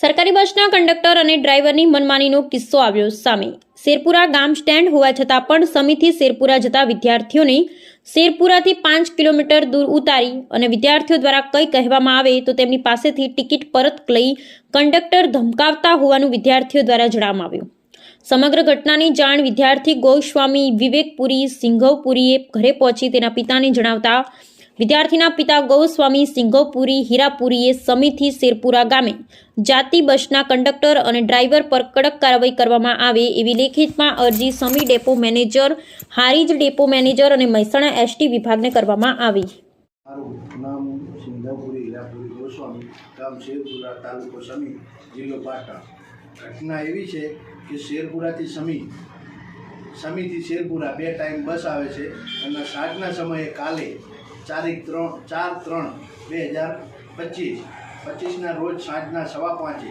સરકારી બસના કંડક્ટર અને ડ્રાઈવરની મનમાનીનો કિસ્સો આવ્યો સામે. શેરપુરા ગામ સ્ટેન્ડ હોવા છતાં પણ સમીથી શેરપુરા જતા વિદ્યાર્થીઓને શેરપુરાથી પાંચ કિલોમીટર દૂર ઉતારી અને વિદ્યાર્થીઓ દ્વારા કંઈ કહેવામાં આવે તો તેમની પાસેથી ટિકિટ પરત લઈ કંડક્ટર ધમકાવતા હોવાનું વિદ્યાર્થીઓ દ્વારા જણાવવામાં આવ્યું. સમગ્ર ઘટનાની જાણ વિદ્યાર્થી ગોસ્વામી વિવેકપુરી સિંઘવપુરીએ ઘરે પહોંચી તેના પિતાને જણાવતા વિદ્યાર્થીના પિતા ગૌસ્વામી સિંઘોપુરી હીરાપુરીએ સમીથી શેરપુરા ગામે જાતિ બસના કંડક્ટર અને ડ્રાઈવર પર કડક કાર્યવાહી કરવામાં આવે એવી લેખિતમાં અરજી Sami depot manager, Harij depot manager અને મહેસાણા એસટી વિભાગને કરવામાં આવી. ઘટના એવી છે કે શેરપુરાથી સમી, સમીથી શેરપુરા બે ટાઈમ બસ આવે છે અને સાંજના સમયે કાલે તારીખ ત્રણ, ચાર ત્રણ બે હજાર પચીસ. પચીસના રોજ સાંજના સવા પાંચે.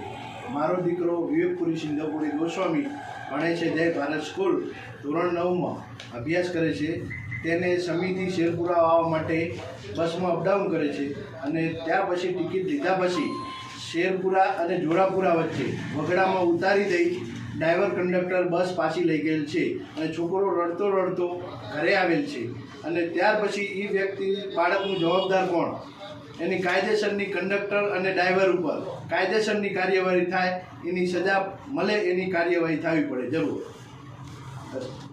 મારો દીકરો વિવેકપુરી સિંધપુરી ગોસ્વામી ભણે છે જય ભારત સ્કૂલ. ધોરણ નવમાં અભ્યાસ કરે છે. તેને સમિતિ શેરપુરા આવવા માટે બસમાં અપડાઉન કરે છે અને ત્યાં પછી ટિકિટ લીધા પછી શેરપુરા અને જોરાપુરા વચ્ચે વગડામાં ઉતારી દઈ ડ્રાઈવર કંડક્ટર બસ પાછી લઈ ગયેલ છે અને છોકરો રડતો રડતો ઘરે આવેલ છે. અને ત્યાર પછી એ વ્યક્તિ બાળકનું જવાબદાર કોણ? એની કાયદેસરની કંડક્ટર અને ડ્રાઈવર ઉપર. કાયદેસરની કાર્યવાહી થાય, એની સજા મળે એની કાર્યવાહી થવી પડે, જરૂર.